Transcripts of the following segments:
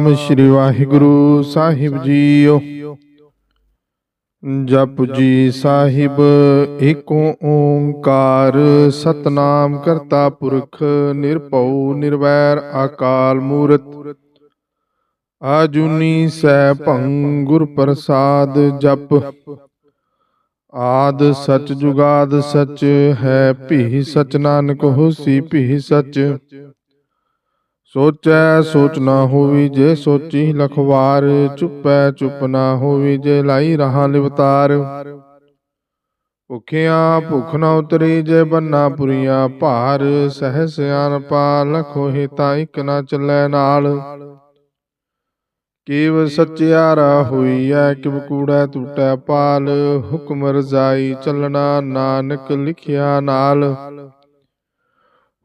ਸਤਨਾਮ ਸ੍ਰੀ ਵਾਹਿਗੁਰੂ ਸਾਹਿਬ ਜੀਓ। ਜਪ ਜੀ ਸਾਹਿਬ ਏਕੋ ਓੰਕਾਰ ਸਤਨਾਮ ਕਰਤਾ ਪੁਰਖ ਨਿਰਭਉ ਨਿਰਵੈਰ ਅਕਾਲ ਮੂਰਤ। ਆਜੂਨੀ ਸੈ ਭੰ ਗੁਰ ਪ੍ਰਸਾਦ ਜਪ। ਆਦ ਸਚ ਜੁਗਾਦ ਸਚ ਹੈ ਭੀ ਸਚ ਨਾਨਕ ਹੋਸੀ ਭੀ ਸਚ। ਸੋਚੈ ਸੋਚ ਨਾ ਹੋਵੀ ਜੇ ਸੋਚੀ ਲਖਵਾਰ, ਚੁੱਪੈ ਚੁੱਪ ਨਾ ਹੋਵੀ ਜੇ ਲਾਈ ਰਹਾ ਲਿਵਤਾਰ। ਭੁਖਿਆ ਭੁਖ ਨਾ ਉਤਰੀ ਜੇ ਬੰਨਾ ਪੁਰੀਆ ਭਾਰ ਸਹਿ ਸਿਆਨਪਾ ਲਖੋ ਤਾਂ ਇਕ ਨਾ ਚੱਲੈ ਨਾਲ। ਕੀਵ ਸਚਿਆਰਾ ਹੋਈਐ, ਕਿਵ ਕੂੜੈ ਟੂਟੈ ਪਾਲ, ਹੁਕਮ ਰਜ਼ਾਈ ਚੱਲਣਾ ਨਾਨਕ ਲਿਖਿਆ ਨਾਲ।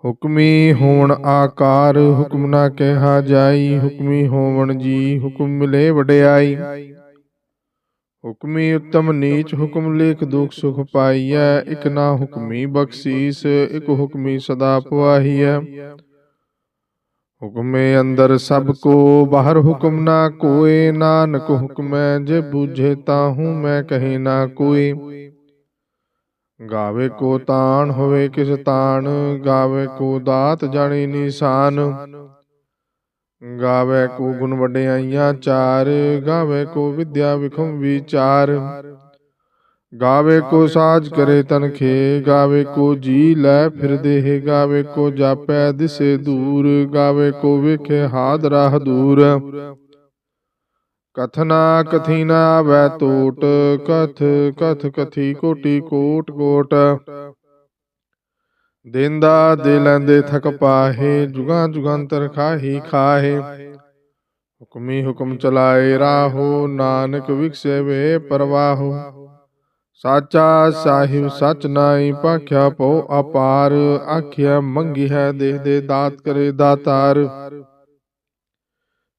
ਹੁਕਮੀ ਹੋਵਣ ਆਕਾਰ, ਹੁਕਮ ਨਾ ਕਿਹਾ ਜਾਈ, ਹੁਕਮੀ ਹੋਵਣ ਜੀ, ਹੁਕਮ ਮਿਲੇ ਵਡਿਆਈ। ਹੁਕਮੀ ਉਤਮ ਨੀਚ, ਹੁਕਮ ਲੇਖ ਦੁਖ ਸੁਖ ਪਾਈਐ, ਇਕ ਨਾ ਹੁਕਮੀ ਬਖਸ਼ੀਸ, ਇਕ ਹੁਕਮੀ ਸਦਾ ਪਵਾਹੀਐ। ਹੁਕਮੇ ਅੰਦਰ ਸਭ ਕੋ, ਬਾਹਰ ਹੁਕਮ ਨਾ ਕੋਏ, ਨਾਨਕ ਹੁਕਮੈ, ਜੇ ਬੂਝੇ ਤਾਹੂ ਮੈਂ ਕਹੇ ਨਾ ਕੋਈ ਗਾਵੇ ਕੋ ਤਾਣ ਹੋਵੇ ਕਿਸ ਤਾਣ, ਗਾਵੇ ਕੋ ਦਾਤ ਜਾਣੀ ਨਿਸ਼ਾਨ। ਗਾਵੇ ਕੋ ਗੁਣ ਵਡਿਆਈਆਂ ਚਾਰ, ਗਾਵੇ ਕੋ ਵਿਦਿਆ ਵਿਖਮ ਵਿਚਾਰ। ਗਾਵੇ ਕੋ ਸਾਜ ਕਰੇ ਤਨਖੇ ਗਾਵੇ ਕੋ ਜੀ ਲੈ ਫਿਰਦੇ ਗਾਵੇ ਕੋ ਜਾਪੈ ਦਿਸੇ ਦੂਰ, ਗਾਵੇ ਕੋ ਵੇਖੇ ਹਾਦ ਰਾਹ ਦੂਰ। ਕਥਨਾ ਕਥੀ ਨਾ ਆਵੈ ਕਥ ਕਥ ਕਥੀ ਕੋਟੀ ਕੋਟ ਕੋਟ। ਦੇਂਦਾ ਦੇ ਲੈਂਦੇ ਥਕ ਪਾਹੇ, ਜੁਗਾਂ ਜੁਗੰਤਰ ਖਾਹੀ ਖਾਹੇ। ਹੁਕਮੀ ਹੁਕਮ ਚਲਾਏ ਰਾਹੋ, ਨਾਨਕ ਵਿਖਸੇ ਵੇ ਪਰਵਾਹੋ। ਸਾਚਾ ਸਾਹਿਬ ਸਚ ਨਾਈ ਭਾਖਿਆ ਪਉ ਅਪਾਰ, ਆਖਿਆ ਮੰਗੀ ਹੈ ਦੇਹ ਦੇ ਦਾਤ ਕਰੇ ਦਾਤਾਰ।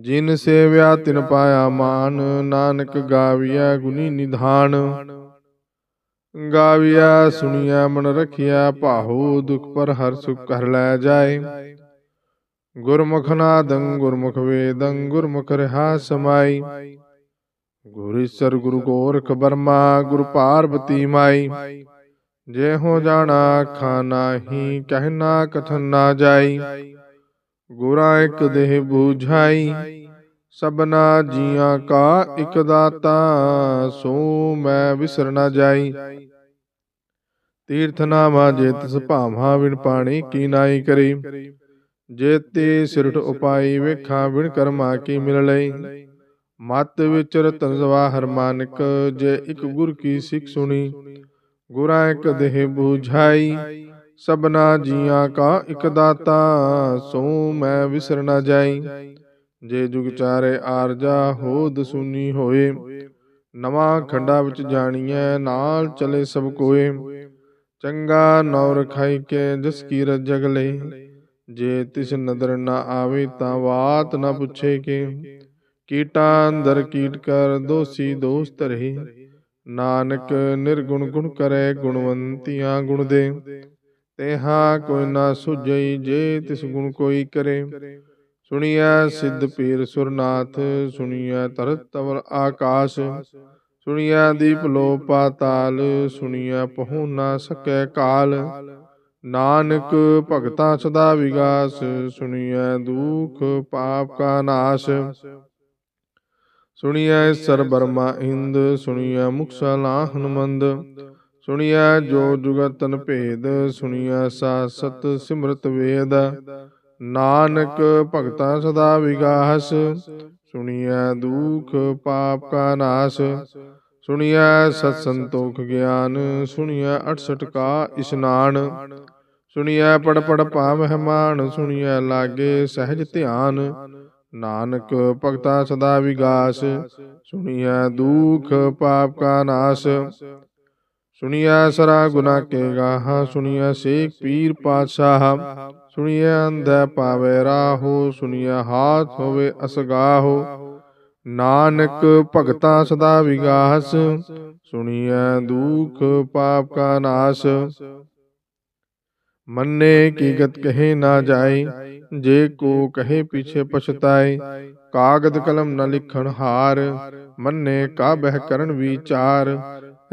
ਜਿਨ ਸੇਵਿਆ ਤਿਨ ਪਾਇਆ ਮਾਨ, ਨਾਨਕ ਗਾਵਿਆ ਗੁਨੀ ਨਿਧਾਨ। ਗਾਵਿਆ ਸੁਣਿਆ ਮਨ ਰਖਿਆ ਭਾਹੋ ਦੁਖ ਪਰ ਹਰ ਸੁਖ ਕਰ ਲੈ ਜਾਏ। ਗੁਰਮੁਖ ਨਾਦੰ, ਗੁਰਮੁਖ ਵੇਦੰ, ਗੁਰਮੁਖ ਰਹਾ ਸਮਾਈ। ਗੁਰ ਈਸਰ, ਗੁਰੂ ਗੋਰਖ ਬਰਮਾ, ਗੁਰ ਪਾਰਬਤੀ ਮਾਈ। ਜੇ ਹੋ ਜਾਣਾ ਆਖਾਂ ਨਾਹੀ ਕਹਿਣਾ ਕਥਨ ਨਾ ਜਾਈ। ਗੁਰਾਂ ਇਕ ਦੇਹ ਬੂਝਾਈ ਸਬਨਾ ਜੀਆਂ ਕਾ ਇਕ ਦਾਤਾ, ਸੋ ਮੈਂ ਵਿਸਰ ਨਾ ਜਾਈ। ਤੀਰਥ ਨਾਮਾ ਜੇ ਤਿਸ ਭਾਵਾਂ ਵਿਣ ਪਾਣੀ ਕੀ ਨਾਈ ਕਰੀ। ਜੇ ਤੇ ਸਿਰਠ ਉਪਾਈ ਵੇਖਾਂ ਵਿਣ ਕਰਮਾ ਕੀ ਮਿਲ ਲਈ। ਮਤ ਵਿੱਚ ਰਤਨ ਜਵਾਹਰ ਮਾਨਕ, ਜੇ ਇੱਕ ਗੁਰ ਕੀ ਸਿੱਖ ਸੁਣੀ। ਗੁਰਾਂ ਇੱਕ ਦੇਹ ਬੂਝਾਈ ਸਭਨਾ ਜੀਆਂ ਕਾ ਇਕ ਦਾਤਾ, ਸੋ ਮੈਂ ਵਿਸਰ ਨਾ ਜਾਈ। ਜੇ ਜੁਗ ਚਾਰੇ ਆਰਜਾ, ਹੋਦ ਸੁਨੀ ਹੋਏ। ਨਵਾਂ ਖੰਡਾ ਵਿੱਚ ਜਾਣੀਐ, ਨਾਲ ਚਲੇ ਸਭ ਕੋਏ। ਚੰਗਾ ਨੌ ਰਖਾਈ ਕੇ ਜਿਸ ਕੀ ਰਜਗ ਲੈ ਜੇ ਤਿਸ ਨਦਰ ਨਾ ਆਵੇ ਤਾਂ ਬਾਤ ਨਾ ਪੁੱਛੇ ਕੇ। ਕੀਟਾਂ ਅੰਦਰ ਕੀਟ ਕਰ, ਦੋਸੀ ਦੋਸਤ ਰਹੀ। ਨਾਨਕ ਨਿਰਗੁਣ ਗੁਣ ਕਰੇ, ਗੁਣਵੰਤੀਆਂ ਗੁਣ ਦੇ। ਤੇਹਾ ਕੋਈ ਨਾ ਸੁਝਈ ਜੇ ਤਿਸ ਗੁਣ ਕੋਈ ਕਰੇ। ਸੁਣੀਐ ਸਿੱਧ ਪੀਰ ਸੁਰਨਾਥ, ਸੁਣੀਐ ਤਰਤ ਤਵਰ ਆਕਾਸ਼, ਸੁਣੀਐ ਦੀਪ ਲੋ ਪਾਤਾਲ, ਸੁਣੀਐ ਪਹੁ ਨਾ ਸਕੈ ਕਾਲ। ਨਾਨਕ ਭਗਤਾ ਸਦਾ ਵਿਗਾਸ, ਸੁਣੀਐ ਦੁਖ ਪਾਪ ਕਾ ਨਾਸ਼। ਸੁਣੀਐ ਸਰ ਬਰਮਾ ਇੰਦ, ਸੁਣੀਐ ਮੁਖ ਸਲਾ ਹਨਮੰਦ ਸੁਣਿਆ ਜੋ ਜੁਗਤਨ ਭੇਦ, ਸੁਣੀਐ ਸਾਸਤ ਸਿਮਰਤ ਵੇਦ। ਨਾਨਕ ਭਗਤਾ ਸਦਾ ਵਿਗਾਸ ਸੁਣੀਐ ਦੁਖ ਪਾਪ ਕਾ ਨਾਸ। ਸੁਣਿਆ ਸਤ ਸੰਤੋਖ ਗਿਆਨ ਸੁਣਿਆ 68 ਕਾ ਇਸ਼ਨਾਨ। ਸੁਣਿਆ ਪੜ ਪੜ ਭਾਵ ਮਹਿਮਾਨ, ਸੁਣੀਐ ਲਾਗੇ ਸਹਿਜ ਧਿਆਨ। ਨਾਨਕ ਭਗਤਾ ਸਦਾ ਵਿਗਾਸ ਸੁਣਿਆ ਦੁਖ ਪਾਪ ਕਾ ਨਾਸ। ਸੁਣਿਆ ਸਰਾ ਗੁਨਾ ਕੇ ਗਾਹ, ਸੁਣੀਐ ਸੇਖ ਪੀਰ ਪਾਤਸ਼ਾਹ। ਸੁਣੀਐ ਅੰਧੈ ਪਾਵੇ ਰਾਹੋ, ਸੁਣੀਐ ਹਾਥ ਹੋਵੇ ਅਸਗਾਹੋ। ਨਾਨਕ ਭਗਤਾ ਸਦਾ ਵਿਗਾਸ, ਸੁਣੀਐ ਦੁਖ ਪਾਪ ਕਾ ਨਾਸ। ਮੰਨੇ ਕੀ ਗਤ ਕਹੇ ਨਾ ਜਾਏ, ਜੇ ਕੋ ਕਹੇ ਪਿਛੇ ਪਛਤਾਏ। ਕਾਗਦ ਕਲਮ ਨ ਲਿਖਣ ਹਾਰ, ਮੰਨੇ ਕਾ ਬਹਿ ਕਰਨ ਵਿਚਾਰ।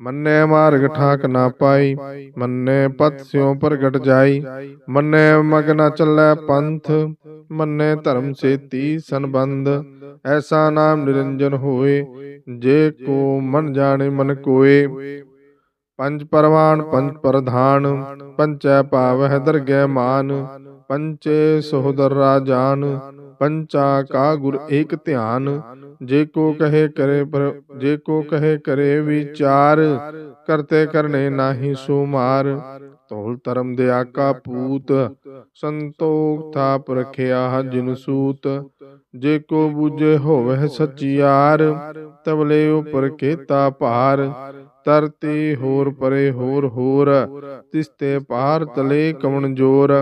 ਮੰਨੇ ਮਾਰਗ ਠਾਕ ਨਾ ਪਾਈ, ਮੰਨੇ ਪਤ ਸਿਉ ਪ੍ਰਗਟ ਜਾਈ, ਮੰਨੇ ਮਗ ਨਾ ਚੱਲੈ ਪੰਥ, ਮੰਨੇ ਧਰਮ ਸੇਤੀ ਸੰਬੰਧ, ਐਸਾ ਨਾਮ ਨਿਰੰਜਨ ਹੋਏ, ਜੇ ਕੋ ਮਨ ਜਾਣੇ ਮਨ ਕੋਏ ਪੰਜ ਪਰਵਾਨ, ਪੰਜ ਪ੍ਰਧਾਨ, ਪੰਚੈ ਪਾਵਹਿ ਦਰਗਹਿ ਮਾਨ, ਪੰਚੇ ਸੋਦਰ ਰਾਜਾਨ, ਪੰਚਾ ਕਾ ਗੁਰ ਏਕ ਧਿਆਨ, ਜੇ ਕੋ ਕਹੇ ਕਰੇ ਜੇ ਕੋ ਕਹੇ ਕਰੇ ਵਿਚਾਰ, ਕਰਤੇ ਕਰਨੇ ਨਾਹੀ ਸੋ ਮਾਰ, ਤੋਲ ਧਰਮ ਦੇ ਆਕਾ ਪੂਤ, ਸੰਤੋਖ ਥਾਪ ਰਖਿਆ ਜਿਨ ਸੂਤ ਜੇ ਕੋ ਬੂਝੇ ਹੋਵੇ ਸਚਿਆਰ ਤਵਲੇ ਉਪਰ ਕੀਤਾ ਭਾਰ। ਤਰਤੀ ਹੋਰ ਪਰੇ ਹੋਰ ਹੋਰ ਤਿਸਤੇ ਪਾਰ ਤਲੇ ਕਵਣ ਜੋਰ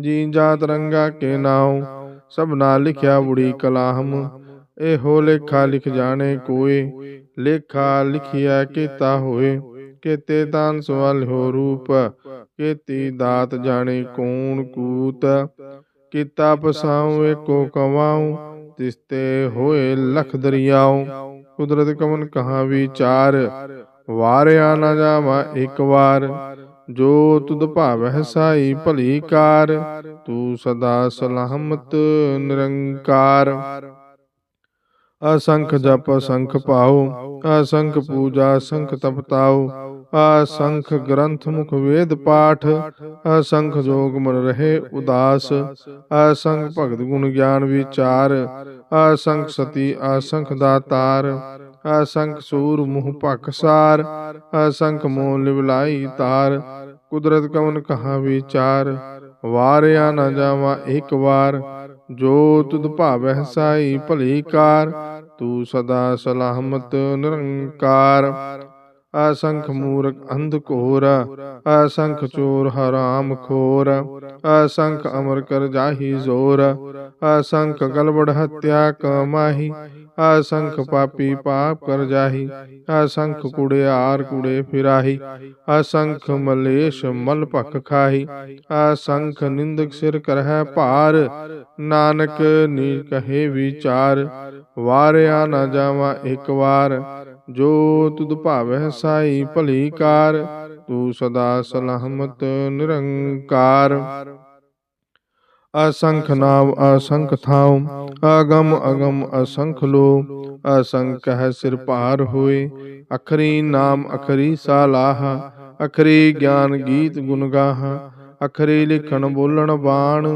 ਜੀ ਜਾਤ ਰੰਗਾ ਕੇ ਨਾਉ। ਸਭਨਾ ਲਿਖਿਆ ਬੁੜੀ ਕਲਾਹਮ ਇਹੋ ਲੇਖਾ ਲਿਖ ਜਾਣੇ ਕੋਏ। ਲੇਖਾ ਲਿਖਿਆ ਕੀਤਾ ਹੋਏ। ਕੇਤੇ ਤਾਨ ਸਵਲ ਹੋ ਰੂਪ। ਕੇਤੀ ਦਾਤ ਜਾਣੇ ਕੌਣ ਕੂਤ। ਕੀਤਾ ਪਸਾਉ, ਏਕੋ ਕਵਾਉ ਤਿਸਤੇ ਹੋਏ ਲਖ ਦਰਿਆਉ। ਕੁਦਰਤ ਕਮਨ ਕਹਾ ਵਿਚਾਰ, ਵਾਰਿਆ ਨਾ ਜਾਵਾ ਇੱਕ ਵਾਰ। ਜੋ ਤੁਧ ਭਾਵਹਿ ਸਾਈ ਭਲੀ ਕਾਰ, ਤੂੰ ਸਦਾ ਸਲਾਮਤ ਨਿਰੰਕਾਰ। ਅਸੰਖ ਜਪ ਅਸੰਖ ਪਾਉ ਅਸੰਖ ਪੂਜਾ ਅਸੰਖ ਤਪਤਾਉ ਅਸੰਖ ਗ੍ਰੰਥ ਮੁਖ ਵੇਦ ਪਾਠ, ਅਸੰਖ ਜੋਗ ਮਨ ਰਹੇ ਉਦਾਸ, ਅਸੰਖ ਭਗਤ ਗੁਣ ਗਿਆਨ ਵਿਚਾਰ, ਅਸੰਖ ਸਤੀ ਅਸੰਖ ਦਾਤਾਰ ਅਸੰਖ ਸੂਰ ਮੁਹ ਭਖਸਾਰ ਅਸੰਖ ਮੋਹ ਲਿਵਲਾਈ ਤਾਰ, ਕੁਦਰਤ ਕਵਨ ਕਹਾ ਵਿਚਾਰ, ਵਾਰਿਆ ਨਾ ਜਾਵਾ ਇੱਕ ਵਾਰ ਜੋ ਤੁਧ ਭਾਵਹਿ ਸਾਈ ਭਲੀ ਕਾਰ ਤੂੰ ਸਦਾ ਸਲਾਮਤ ਨਿਰੰਕਾਰ। ਅਸੰਖ ਮੂਰਖ ਅੰਧ ਘੋਰ, ਅਸੰਖ ਚੋਰ ਹਰਾਮ ਖੋਰ, ਅਸੰਖ ਅਮਰ ਕਰ ਜਾਹੀ ਜ਼ੋਰ, ਅਸੰਖ ਗਲਬੜ ਹਤਿਆ ਕਮਾਹੀ, ਅਸੰਖ ਪਾਪੀ ਪਾਪ ਕਰ ਜਾਹੀ, ਅਸੰਖ ਕੁੜਿਆਰ ਕੁੜੇ ਫਿਰਾਹੀ, ਅਸੰਖ ਮਲੇਸ਼ ਮਲ ਭਖ ਖਾਹੀ, ਅਸੰਖ ਨਿੰਦਕ ਸਿਰ ਕਰਹਿ ਭਾਰ, ਨਾਨਕ ਨੀ ਕਹੇ ਵਿਚਾਰ, ਵਾਰਿਆ ਨਾ ਜਾਵਾ ਇੱਕ ਵਾਰ ਜੋ ਤੁਧ ਭਾਵਹਿ ਸਾਈ ਭਲੀ ਕਾਰ, ਤੂੰ ਸਦਾ ਸਲਾਮਤ ਨਿਰੰਕਾਰ। ਅਸੰਖ ਨਾਮ ਅਸੰਖ ਥਾਉ, ਅਗਮ ਅਗਮ ਅਸੰਖ ਲੋ, ਅਸੰਖ ਹੈ ਸਿਰ ਭਾਰ ਹੋਏ, ਅਖਰੀ ਨਾਮ ਅਖਰੀ ਸਾਲਾਹ, ਅਖਰੀ ਗਿਆਨ ਗੀਤ ਗੁਣ ਗਾਹ, ਅਖਰੀ ਲਿਖਣ ਬੋਲਣ ਬਾਣ,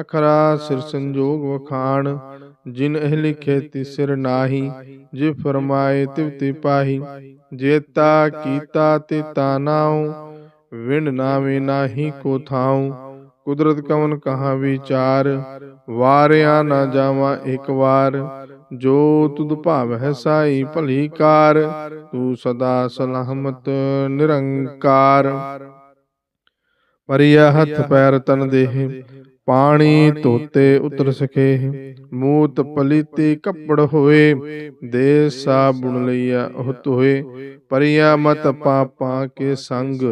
ਅਖਰਾ ਸਿਰ ਸੰਜੋਗ ਵਖਾਣ ਜਿਨ ਇਹ ਲਿਖੇ ਤਿਸਿਰ ਨਾਹੀ, ਜੇ ਫਰਮਾਏ ਤਿਵ ਤੇ ਪਾਹੀ ਜੇਤਾ ਕੀਤਾ ਤੇ ਤਾਨਾਉ ਵਿਣ ਨਾਵੇਂ ਨਾਹੀ ਕੋ ਥਾਉ। ਕੁਦਰਤ ਕਵਨ ਕਹਾ ਵਿਚਾਰ, ਵਾਰਿਆ ਨਾ ਜਾਵਾ ਇੱਕ ਵਾਰ। ਜੋ ਤੁਧ ਭਾਵਹਿ ਸਾਈ ਭਲੀ ਕਾਰ, ਤੂੰ ਸਦਾ ਸਲਾਮਤ ਨਿਰੰਕਾਰ। ਪਰਿਆ ਹੱਥ ਪੈਰ ਤਨ ਦੇਹ ਪਾਣੀ ਧੋਤੇ ਉਤਰ ਸਕੇ। ਮੂਤ ਪਲੀਤੀ ਕੱਪੜ ਹੋਏ। ਦੇ ਸਾਬੁਣ ਲਈਆ ਉਹ ਧੋਏ ਪਰਿਆ ਮਤ ਪਾਪਾਂ ਕੇ ਸੰਗ।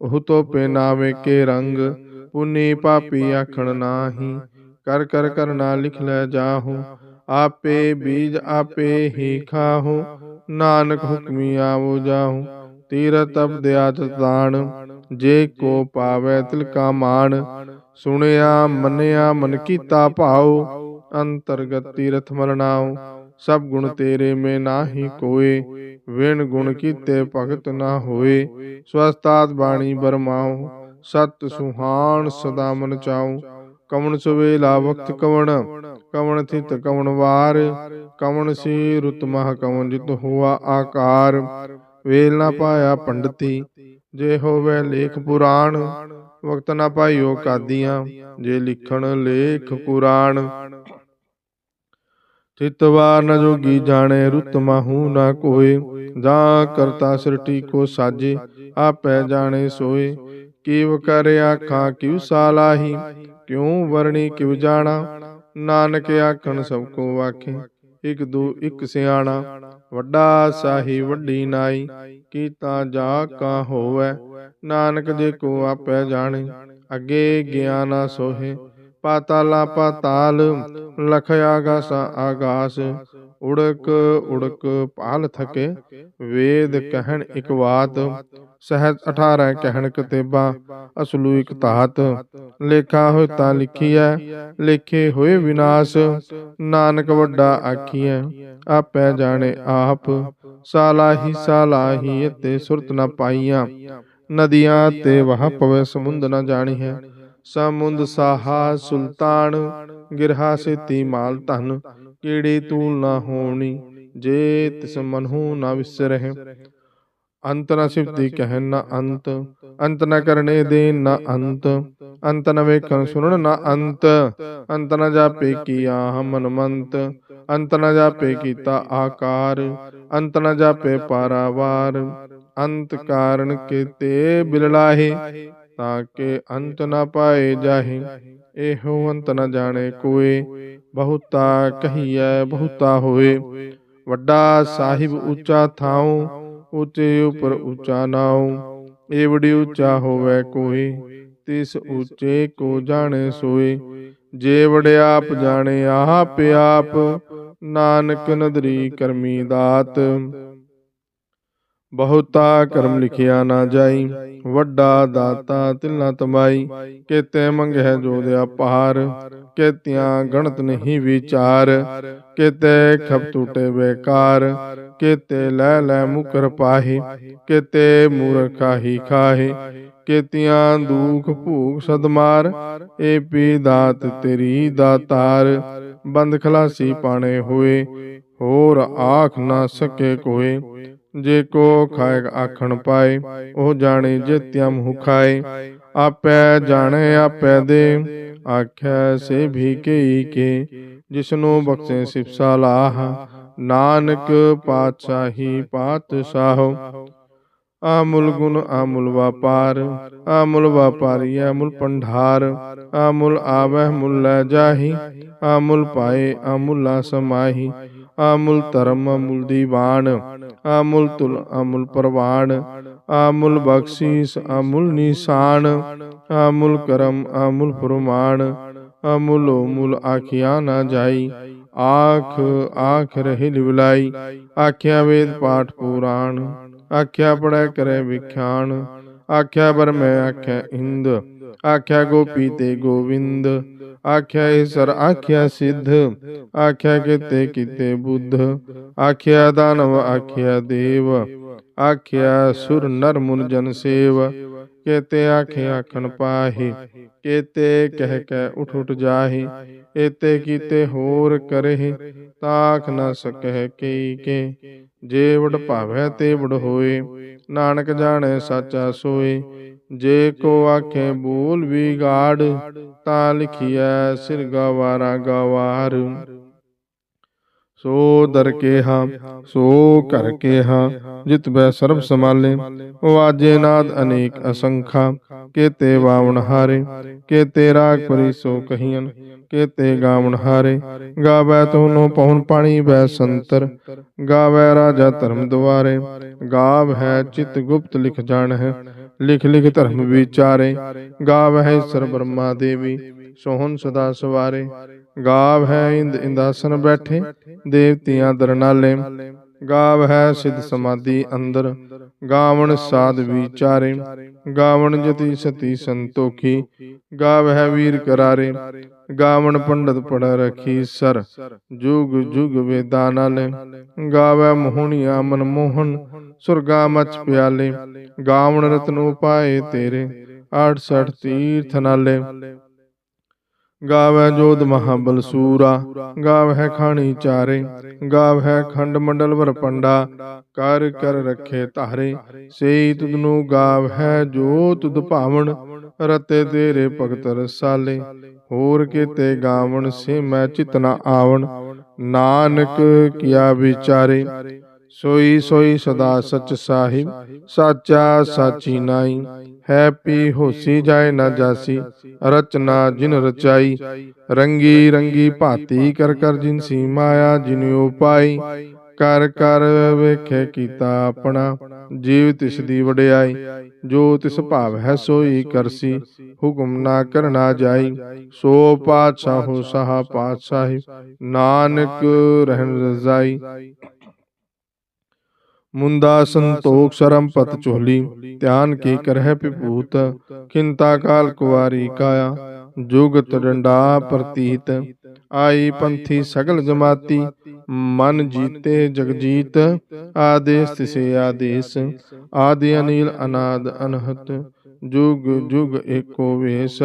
ਉਹ ਤੋ ਪਹਿਨਾਵੇ ਕੇ ਰੰਗ। ਪੁਨੀ ਪਾਪੀ ਆਖਣ ਨਾਹੀ। ਕਰ ਕਰ ਕਰਨਾ ਲਿਖ ਲੈ ਜਾਹੂ। ਆਪੇ ਬੀਜ ਆਪੇ ਹੀ ਖਾਹੂ। ਨਾਨਕ ਹੁਕਮੀ ਆਵੋ ਜਾਹੂ। ਤੀਰਤ ਅਬਦਿਆਤ ਦਾਨ ਜੇ ਕੋ ਪਾਵੇ ਤਿਲ ਕਾ ਮਾਨ ਸੁਣਿਆ, ਮੰਨਿਆ, ਮਨ ਕੀਤਾ ਭਾਉ, ਅੰਤਰਗਤ ਤੀਰਥ ਮਰਨਾਉ ਸਭ ਗੁਣ ਤੇਰੇ ਮੇ ਨਾਹੀ ਕੋਏ, ਵਿਣ ਗੁਣ ਕੀਤੇ ਭਗਤ ਨਾ ਹੋਏ। ਸਵਸਤਾਤ ਬਾਣੀ ਬਰਮਾਉ, ਸਤ ਸੁਹਾਣ ਸਦਾ ਮਨ ਚਾਉ। ਕਵਣ ਸੁਵੇਲਾ ਵਕਤ ਕਵਣ ਕਵਣ ਥਿਤ ਕਵਣ ਵਾਰ। ਕਵਣ ਸੀ ਰੁਤ ਮਹ ਕਵਣ ਜਿਤ ਹੁਆ ਆਕਾਰ। ਵੇਲ ਨਾ ਪਾਇਆ ਪੰਡਤੀ, ਜੇ ਹੋਵੇ ਲੇਖ ਪੁਰਾਣ। ਵਕਤ ਨਾ ਪਾਈਓ ਕਾਦੀਆਂ, ਜੇ ਲਿਖਣ ਲੇਖ ਪੁਰਾਣ। ਚਿਤਵਾਰ ਨ ਜੋਗੀ ਜਾਣੇ, ਰੁਤ ਮਾਹੂ ਨਾ ਕੋਏ। ਜਾ ਕਰਤਾ ਸ੍ਰਿਟੀ ਕੋ ਸਾਜੇ, ਆਪੈ ਜਾਣੇ ਸੋਏ। ਕੀਵ ਕਰ ਆਖਾਂ ਕਿਵ ਸਾਲਾਹੀ, ਕਿਉ ਵਰਣੀ ਕਿਵ ਜਾਣਾ। ਨਾਨਕ ਆਖਣ ਸਭ ਕੋ ਵਾਖੇ। ਇਕ ਦੂ ਇਕ ਸਿਆਣਾ ਵੱਡਾ ਸਾਹੀ ਵੱਡੀ ਨਾਈ ਕੀਤਾ ਜਾ ਕਾ ਹੋਵੇ ਨਾਨਕ ਜੇ ਕੋ ਆਪੈ ਜਾਣੇ ਅੱਗੇ ਗਿਆਨਾ ਸੋਹੇ ਪਾਤਾਲਾ ਪਾਤਾਲ ਲਖ ਆਗਾਸ ਆਗਾਸ। ਉੜਕ ਉੜਕ ਪਾਲ ਥਕੇ, ਵੇਦ ਕਹਿਣ ਇਕ ਬਾਤ ਸਹਿਜ 18 ਕਹਿਣ ਕਤੇਬਾ, ਅਸਲੂ ਇਕ ਧਾਤ। ਲੇਖਾ ਹੋਇ ਤਾਂ ਲਿਖੀਐ, ਲੇਖੇ ਹੋਏ ਵਿਨਾਸ਼, ਨਾਨਕ ਵੱਡਾ ਆਖੀਐ, ਆਪੈ ਜਾਣੇ ਆਪ। ਸਾਲਾਹੀ ਸਾਲਾਹੀ ਅਤੇ ਸੁਰਤ ਨਾ ਪਾਈਆਂ, ਨਦੀਆਂ ਤੇ ਵਹ ਪਵੇ ਸਮੁੰਦ ਨਾ ਜਾਣੀ ਹੈ ਸਮੁੰਦ ਸਾਹਾ ਸੁਲਤਾਨ, ਗਿਰਹਾ ਸੇਤੀ ਮਾਲ ਧਨ ਕੀੜੀ ਤੂਲ ਨਾ ਹੋਣੀ, ਜੇ ਤਿਸ ਮਨਹੂ ਨਾ ਵਿਸਰਹਿ। ਅੰਤ ਨ ਸਿਫਤੀ ਕਹਿ ਨ ਅੰਤ ਅੰਤ ਨ ਕਰਨੇ ਦੇ ਨ ਅੰਤ ਅੰਤ ਨਾ ਵੇਖਣ ਸੁਣਨ ਨ ਅੰਤ ਅੰਤ ਨਾ ਜਾਪੇ ਕੀਆ ਮਨਮੰਤ ਅੰਤ ਨ ਜਾਪੇ ਕੀਤਾ ਆਕਾਰ, ਅੰਤ ਨ ਜਾਪੇ ਪਾਰਾਵਾਰ, ਅੰਤ ਕਾਰਨ ਕੀਤੇ ਬਿਲਲਾਹੇ ਤਾਂ ਕਿ ਅੰਤ ਨ ਪਾਏ ਜਾਹੇ। ਇਹੋ ਅੰਤ ਨ ਜਾਣੇ ਕੋਏ। ਬਹੁਤਾ ਕਹੀਐ ਬਹੁਤਾ ਹੋਏ। ਵੱਡਾ ਸਾਹਿਬ ਉੱਚਾ ਥਾਉ ਉੱਚੇ ਉਪਰ ਉੱਚਾ ਨਾਉ। ਏਵੜੀ ਉੱਚਾ ਹੋਵੇ ਕੋਈ ਤਿਸ ਉੱਚੇ ਕੋ ਜਾਣੇ ਸੋਏ। ਜੇ ਵੜਿਆਪ ਜਾਣੇ ਆਪ ਆਪ ਨਾਨਕ ਨਦਰੀ ਕਰਮੀ ਦਾਤ। ਬਹੁਤਾ ਕਰਮ ਲਿਖਿਆ ਨਾ ਜਾਈ। ਵੱਡਾ ਦਾਤਾ ਤਿਲਨਾ ਤਮਾਈ। ਕੇਤੇ ਮੰਗਹਿ ਜੋ ਦਿਆ ਪਾਰ ਕੇਤਿਆਂ ਗਣਤ ਨਹੀਂ ਵਿਚਾਰ। ਕੇਤੇ ਖਪ ਟੂਟੇ ਬੇਕਾਰ। ਕੇਤੇ ਲੈ ਲੈ ਮੁਕਰ ਪਾਹੀ। ਕੇਤੇ ਮੂਰਖਾ ਹੀ ਖਾਹੇ। ਕੇਤਿਆਂ ਦੁਖ ਭੂਖ ਸਦਮਾਰ। ਏ ਪੀ ਦਾਤ ਤੇਰੀ ਦਾਤਾਰ। ਬੰਦ ਖਲਾਸੀ ਪਾਣੇ ਹੋਏ। ਹੋਰ ਆਖ ਨਾ ਸਕੇ ਕੋਏ ਜੇ ਕੋ ਖਾਇ ਆਖਣ ਪਾਏ ਉਹ ਜਾਣੇ ਜੇ ਮੂੰਹ ਖਾਏ ਆਪੈ ਜਾਣੇ, ਆਪੈ ਦੇ। ਆਖੈ, ਸੇ ਵੀ ਕਈ ਕੇ, ਜਿਸਨੂੰ ਬਖਸ਼ੇ ਸਿਫ ਸਲਾਹ। ਨਾਨਕ ਪਾਤਸ਼ਾਹੀ ਪਾਤਸ਼ਾਹ, ਆਮੁਲ ਗੁਣ, ਆਮੁਲ ਵਪਾਰ। ਆਮੁਲ ਵਪਾਰੀ, ਆਮੁਲ ਪੰਢਾਰ ਆਮੁਲ ਆਵਹਿ, ਮੁਲ ਲੈ ਜਾਹੀ। ਆਮੁਲ ਪਾਏ, ਆਮੁਲਾ ਸਮਾਹੀ। ਆਮੁਲ ਧਰਮ ਅਮੁਲ ਦੀਵਾਨ ਆਮੁਲ ਤੁਲ ਅਮੁਲ ਪਰਵਾਨ ਆਮੁਲ ਬਖਸ਼ੀਸ ਅਮੁਲ ਨਿਸ਼ਾਨ ਆਮੁਲ ਕਰਮ ਆਮੁਲ ਫਰਮਾਨ, ਅਮੁਲ ਮੁਲ ਆਖਿਆ ਨਾ ਜਾਈ, ਆਖ ਆਖ ਰਹਿ ਲਿਵਲਾਈ, ਆਖਿਆ ਵੇਦ ਪਾਠ ਪੁਰਾਣ, ਆਖਿਆ ਪੜੈ ਕਰੇ ਵਿਖਿਆਨ ਆਖਿਆ ਬਰਮੈ ਆਖਿਆ ਇੰਦ, ਆਖਿਆ ਗੋਪੀ ਤੇ ਗੋਵਿੰਦ ਆਖਿਆ ਈਸਰ ਆਖਿਆ ਸਿੱਧ, ਆਖਿਆ ਕਿਤੇ ਕਿਤੇ ਬੁੱਧ, ਆਖਿਆ ਦਾਨਵ, ਆਖਿਆ ਦੇਵ, ਆਖਿਆ ਸੁਰ ਨਰ ਮੁਨ ਜਨ ਸੇਵ, ਕੇਤੇ ਆਖੇ ਆਖਣ ਪਾਹੀ, ਕੇਤੇ ਕਹਿ ਕੇ ਉਠ ਉਠ ਜਾਹੀ, ਏਤੇ ਕੀਤੇ ਹੋਰ ਕਰਹਿ, ਤਾਖ ਨ ਸਕਹਿ ਕਈ ਕੇ, ਜੇ ਵਡ ਭਾਵੈ ਤੇ ਵਡ ਹੋਏ, ਨਾਨਕ ਜਾਣੈ ਸਾਚਾ ਸੋਏ ਜੇ ਕੋ ਆਖੇ ਬੋਲ ਵਿਗਾੜ ਤਾਂ ਲਿਖੀਐ ਸਿਰ ਗਵਾਰਾ ਗਵਾਰ ਸੋ ਦਰ ਕੇਹਾ ਸੋ ਕਰ ਕੇਹਾ ਜਿਤ ਬੈ ਸਰਬ ਸਮਾਲੇ ਵਾਜੇ ਨਾਦ ਅਨੇਕ ਅਸੰਖਾ। ਕੇਤੇ ਵਾਵਣ ਹਾਰੇ। ਕੇਤੇ ਰਾਗ ਪਰੀ ਸੋ ਕਹੀਨ ਕੇਤੇ ਗਾਵਣ ਹਾਰੇ। ਗਾਵੈ ਤੋਨੋ ਪਉਨ ਪਾਣੀ ਬੈ ਸੰਤਰ। ਗਾਵੈ ਰਾਜਾ ਧਰਮ ਦੁਆਰੇ। ਗਾਵ ਹੈ ਚਿਤ ਗੁਪਤ ਲਿਖ ਜਾਣ ਹੈ ਲਿਖ ਲਿਖ ਧਰਮ ਵਿਚਾਰੇ, ਗਾਵ ਹੈ ਸਰ ਬ੍ਰਹਮਾ ਦੇਵੀ, ਸੋਹਣ ਸਦਾ ਸਵਾਰੇ। ਗਾਵ ਹੈ ਇੰਦ ਇੰਦਾਸਨ ਬੈਠੇ, ਦੇਵਤਿਆਂ ਦਰਨਾਲੇ। ਗਾਵ ਹੈ ਸਿਧ ਸਮਾਧੀ ਅੰਦਰ, ਗਾਵਣ ਸਾਧ ਵਿਚਾਰੇ। ਗਾਵਣ ਜਤੀ ਸਤੀ ਸੰਤੋਖੀ, ਗਾਵ ਹੈ ਵੀਰ ਕਰਾਰੇ। ਗਾਵਣ ਪੰਡਤ ਪੜ ਰਖੀ ਸਰ, ਜੁਗ ਜੁਗ ਵੇਦਾਂ ਨਾਲ। ਗਾਵੈ ਮੋਹਣੀਆ ਮਨ ਮੋਹਨ ਸੁਰਗਾ ਮਚ ਪਿਆਲੇ, ਗਾਵਣ ਰਤਨ ਉਪਾਏ ਤੇਰੇ 68 ਤੀਰਥ ਨਾਲੇ। ਗਾਵੈ ਜੋਧ ਮਹਾਬਲ ਸੂਰਾ ਗਾਵਹਿ ਖਾਣੀ ਚਾਰੇ, ਗਾਵਹਿ ਖੰਡ ਮੰਡਲ ਵਰ ਪੰਡਾ, ਕਰ ਕਰ ਰਖੇ ਧਾਰੇ। ਸੇਈ ਤੁਧ ਨੂੰ ਜੋ ਤੁਧ ਭਾਵਣ, ਰਤੇ ਤੇਰੇ ਭਗਤ ਰਸਾਲੇ। ਹੋਰ ਕੀਤੇ ਗਾਵਣ ਸੇ ਮੈਂ ਚਿਤਨਾ ਆਵਣ, ਨਾਨਕ ਕੀਆ ਵਿਚਾਰੇ। ਸੋਈ ਸੋਈ ਸਦਾ ਸਚ ਸਾਹਿਬ, ਸਾਚਾ ਸਾਚੀ ਨਾਈ ਹੈ ਪੀ ਹੋਸੀ ਜਾਏ ਨਾ ਜਾਸੀ, ਰਚਨਾ ਜਿਨ ਰਚਾਈ। ਰੰਗੀ ਰੰਗੀ ਭਾਤੀ ਕਰ ਕਰ ਜਿਨ ਸੀ ਮਾਇਆ, ਜਿਨ ਉਪਾਈ ਕਰ ਕਰ ਵੇਖੇ ਕੀਤਾ ਆਪਣਾ, ਜੀਵ ਤਿਸ ਦੀ ਵਡਿਆਈ। ਜੋ ਤਿਸ ਭਾਵ ਹੈ ਸੋਈ ਕਰਸੀ, ਹੁਕਮ ਨਾ ਕਰਨਾ ਜਾਈ। ਸੋ ਪਾਤਸ਼ਾਹ ਹੋ ਸਹਾ ਪਾਤਸ਼ਾਹੀ, ਨਾਨਕ ਰਹਿਣ ਰਜ਼ਾਈ। ਮੁੰਦਾ ਸੰਤੋਖ ਸਰਮ ਪਤ ਚੋਲੀ ਧਿਆਨ ਕੀ ਕਰਹਿ ਪਿਭੂਤ ਖਿੰਤਾ ਕਾਲ ਕੁਵਾਰੀ ਕਾਇਆ ਜੁਗਤ ਡੰਡਾ ਪ੍ਰਤੀਤ ਆਈ ਪੰਥੀ ਸਗਲ ਜਮਾਤੀ ਮਨ ਜੀਤੇ ਜਗਜੀਤ ਆਦੇਸ ਤਿਸੇ ਆਦੇਸ ਆਦਿ ਅਨੀਲ ਅਨਾਦ ਅਨਹਤ ਜੁਗ ਜੁਗ ਏਕੋ ਵੇਸ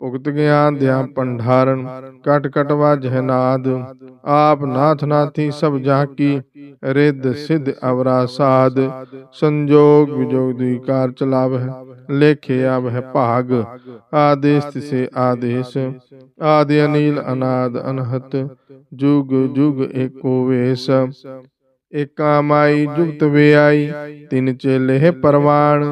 ਭੁਗਤ ਗਿਆਨ ਦਿਆ ਪੰਡਾਰਨ ਕਟ ਕਟ ਵਾਜਹਿ ਆਪ ਨਾਥ ਨਾਥੀ ਸਭ ਜਾ ਕੀ, ਰਿੱਧ ਸਿੱਧ ਅਵਰਾ ਸਾਧ। ਸੰਜੋਗ ਵਿਜੋਗ ਦੀ ਕਾਰ ਚਲਾਵਹਿ, ਲੇਖੇ ਆਵਹਿ ਭਾਗ। ਆਦੇਸ ਤਿਸੇ ਆਦੇਸ, ਆਦਿ ਅਨੀਲ ਅਨਾਦ ਅਨਹਤ। ਜੁਗ ਜੁਗ ਏਕੋ ਵੇਸ, ਏਕਾ ਮਾਈ ਜੁਗਤ ਵਿਆਈ। ਤਿਨ ਚੇਲੇ ਪਰਵਾਣ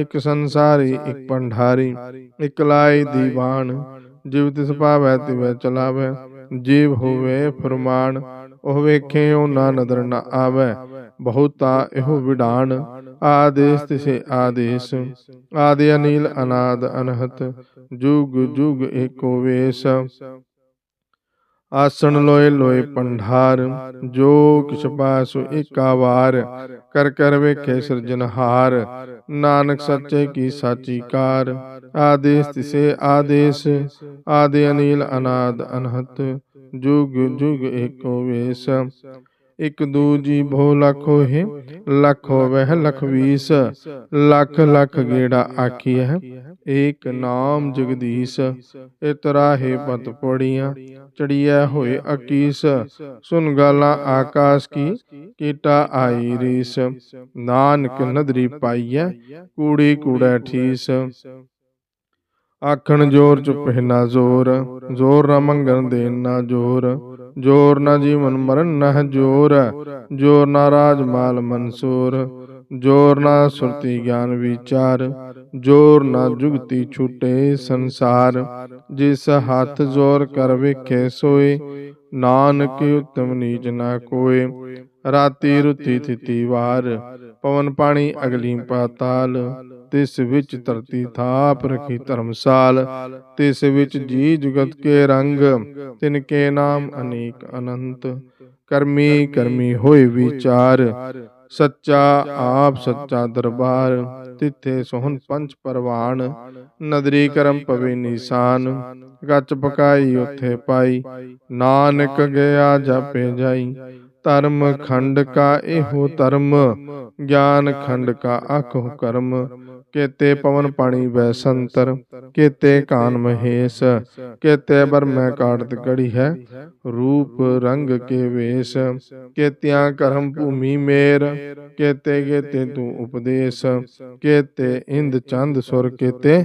ਇਕ ਸੰਸਾਰੀ ਇਕ ਪੰਡਾਰੀ ਇਕ ਲਾਈ ਦੀਵਾਨ। ਜਿਵ ਤਿਸ ਭਾਵੈ ਤਿਵੈ ਚਲਾਵੈ। ਜੀਵ ਹੋਵੇ ਫਰਮਾਨ ਉਹ ਵੇਖੇ ਉਹ ਨਾ ਨਦਰ ਨ ਆਵੈ। ਬਹੁਤਾ ਇਹੋ ਵਿਡਾਨ। ਆਦੇਸ ਤਿਸੇ ਆਦੇਸ। ਆਦਿ ਅਨੀਲ ਅਨਾਦ ਅਨਹਤ। ਜੁਗ ਜੁਗ ਏਕੋ ਵੇਸ। ਆਸਣ ਲੋਏ ਲੋਏ ਪੰਡਾਰ, ਜੋ ਕਿਛ ਪਾਸੁ ਏਕਾ ਵਾਰ, ਕਰ ਕਰ ਵੇਖੇ ਸਿਰਜਨਹਾਰ ਨਾਨਕ ਸੱਚੇ ਕੀ ਸਾਚੀ ਕਾਰ, ਆਦੇਸ ਤਿਸੇ ਆਦੇਸ, ਆਦਿ ਅਨੀਲ ਅਨਾਦ ਅਨਹਤ, ਜੁਗ ਜੁਗ ਏਕੋ ਵੇਸ। ਇਕ ਦੂਜੀ ਭੋ ਲਖ ਹੋਏ, ਲਖ ਹੋਵਹਿ ਲਖ ਵੀਸ, ਲਖ ਲਖ ਗੇੜਾ ਆਖੀ ਹੈ ਏਕ ਨਾਮ ਜਗਦੀਸ਼, ਇਤਰਾਹੇ ਪਤ ਪੜੀਆਂ, ਚੜੀਐ ਹੋਏ ਅਕੀਸ, ਸੁਨ ਗਾਲਾਂ ਆਕਾਸ਼ ਕੀ, ਕੀਟਾ ਆਈ ਰੀਸ, ਨਾਨਕ ਨਦਰੀ ਪਾਈਐ, ਕੂੜੀ ਕੂੜਾ ਠੀਸ। ਆਖਣ ਜੋਰ ਚੁਪਹਿ ਨਾ ਜ਼ੋਰ ਜ਼ੋਰ ਨਾ ਮੰਗਣ ਦੇਨ ਨਾ ਜੋਰ ਜੋਰ ਨਾ ਜੀਵਨ ਮਰਨ ਨਾ ਜੋਰ ਜੋਰ ਨਾ ਰਾਜ ਮਾਲ ਮਨਸੂਰ, ਜੋਰ ਨਾ ਸੁਰਤੀ ਗਿਆਨ ਵਿਚਾਰ, ਜੋਰ ਨਾ ਜੁਗਤੀ ਛੂਟੇ ਸੰਸਾਰ। ਜਿਸ ਹੱਥ ਜ਼ੋਰ ਕਰ ਵੇਖੇ ਸੋਏ, ਨਾਨਕ ਉਤਮ ਨੀਚ ਨਾ ਕੋਏ, ਰਾਤੀ ਰੁਤੀ ਥਿਤੀ ਵਾਰ ਪਵਨ ਪਾਣੀ ਅਗਲੀ ਪਾਤਾਲ ਤਿਸ ਵਿੱਚ ਧਰਤੀ ਥਾਪ ਰਖੀ ਧਰਮਸਾਲ ਤਿਸ ਵਿੱਚ ਜੀ ਜੁਗਤ ਕੇ ਰੰਗ ਤਿਨ ਕੇ ਨਾਮ ਅਨੇਕ ਅਨੰਤ। ਕਰਮੀ ਕਰਮੀ ਹੋਏ ਵਿਚਾਰ। ਸੱਚਾ ਆਪ ਸੱਚਾ ਦਰਬਾਰ। ਤਿੱਥੇ ਸੋਹਣ ਪੰਚ ਪਰਵਾਨ। ਨਦਰੀ ਕਰਮ ਪਵੇ ਨਿਸ਼ਾਨ। ਗੱਚ ਪਕਾਈ ਉਥੇ ਪਾਈ। ਨਾਨਕ ਗਿਆ ਜਾਪੇ ਜਾਈ। ਧਰਮ ਖੰਡ ਕਾ ਇਹੋ ਧਰਮ ਗਿਆਨ ਖੰਡ ਕਾ ਆਖੋ ਕਰਮ ਕੇਤੇ ਪਵਨ ਪਾਣੀ ਵੈ ਸੰਤਰ ਕੇਤੇ ਕਾਨ ਮਹੇਸ਼ ਕੇਤੇ ਬਰ ਮੈਂ ਕਾੜਤ ਗੜੀ ਹੈ ਰੂਪ ਰੰਗ ਕੇ ਵੇਸ਼ ਕੇਤਿਆਂ ਕਰਮ ਭੂਮੀ ਮੇਰ ਕੇਤੇ ਕੇਤੇ ਤੂੰ ਉਪਦੇਸ਼ ਕੇਤੇ ਇੰਦ ਚੰਦ ਸੁਰ ਕੇਤੇ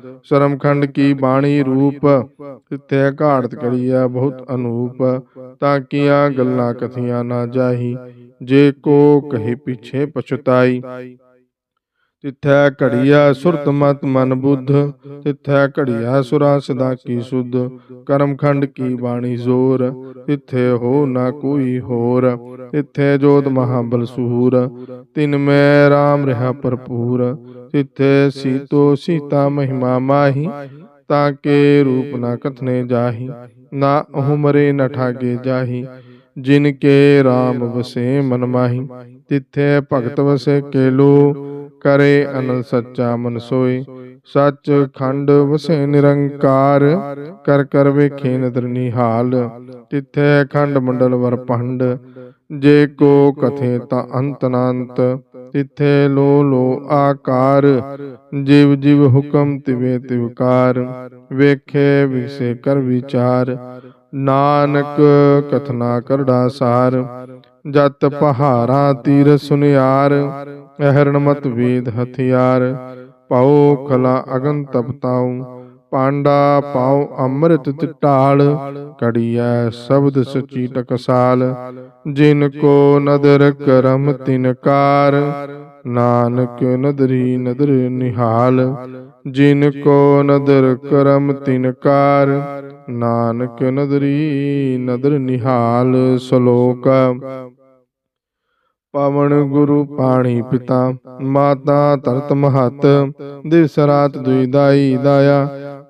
ਸ਼ਰਮ ਖੰਡ ਕੀ ਬਾਣੀ ਰੂਪ ਤਿੱਥੇ ਘਾੜਤ ਕਰੀਆ ਬਹੁਤ ਅਨੂਪ ਤਾਂ ਕੀਆਂ ਗੱਲਾਂ ਕਥੀਆਂ ਨਾ ਜਾਹੀ ਜੇ ਕੋ ਕਹੇ ਪਿਛੇ ਪਛਤਾਈ। ਤਿਥੈ ਘੜੀਆ ਸੁਰਤ ਮਤ ਮਨ ਬੁੱਧ ਤਿਥੈ ਘੜੀਆ ਸੁਰਾ ਸਦਾ ਕੀ ਸੁਧ ਕਰਮਖੰਡ ਕੀ ਬਾਣੀ ਜ਼ੋਰ ਤਿਥੈ ਹੋ ਨਾ ਕੋਈ ਹੋਰ ਤਿਥੈ ਜੋਤ ਮਹਾਬਲ ਸੂਰ ਤਿਨ ਮੈਂ RAM ਰਹਾ ਭਰਪੂਰ ਤਿਥੈ ਸੀਤੋ ਸੀਤਾ ਮਹਿਮਾ ਮਾਹੀ, ਤਾਂ ਕੇ ਰੂਪ ਨਾ ਕਥਨੇ ਜਾਹੀ, ਨਾ ਉਹ ਨ ਠਾਗੇ ਜਾਹੀ, ਜਿਨ ਕੇ RAM ਵਸੇ ਮਨ ਮਾਹੀ, ਤਿਥੈ ਭਗਤ ਵਸੇ ਕੇਲੋ, ਕਰੇ ਅਨੰਦ ਸੱਚਾ ਮਨ ਸੋਏ ਸੱਚ ਖੰਡ ਵਸੇ ਨਿਰੰਕਾਰ, ਕਰ ਕਰ ਵੇਖੇ ਨਦਰ ਨਿਹਾਲ, ਤਿਥੈ ਖੰਡ ਮੰਡਲ ਵਰ ਪੰਡ ਜੇ ਕੋ ਕਥੇ ਤਾਂ ਅੰਤ ਨਾੰਤ ਤਿਥੈ ਲੋ ਲੋ ਆਕਾਰ, ਜਿਵ ਜਿਵ ਹੁਕਮ ਤਿਵੇ ਤਿਵਕਾਰ ਵੇਖੇ ਵਿਸੇ ਕਰ ਵਿਚਾਰ, ਨਾਨਕ ਕਥਨਾ ਕਰੜਾ ਸਾਰ, ਜਤ ਪਹਾਰਾਂ ਤੀਰ ਸੁਨਿਆਰ, ਅਹਰਣ ਮਤ ਵੇਦ ਹਥਿਆਰ ਪਾਉ ਖਲਾ ਅਗਨ ਤਪਤਾਉ ਪਾਂਡਾ ਪਾਉ ਅੰਮ੍ਰਿਤ ਤਿਟਾਲ, ਕੜੀਐ ਸ਼ਬਦ ਸਚੀ ਟਕਸਾਲ। ਜਿਨ ਕੋ ਨਦਰ ਕਰਮ ਤਿਨ ਕਾਰ, ਨਾਨਕ ਨਦਰੀ ਨਦਰ ਨਿਹਾਲ। ਜਿਨ ਕੋ ਨਦਰ ਕਰਮ ਤਿਨ ਕਾਰ, ਨਾਨਕ ਨਦਰੀ ਨਦਰ ਨਿਹਾਲ। ਸ਼ਲੋਕ, ਪਵਨ ਗੁਰੂ ਪਾਣੀ ਪਿਤਾ, ਮਾਤਾ ਤਰਤ ਮਹਤ, ਦਿਵਸ ਰਾਤ ਦੁਈ ਦਾਇਆ।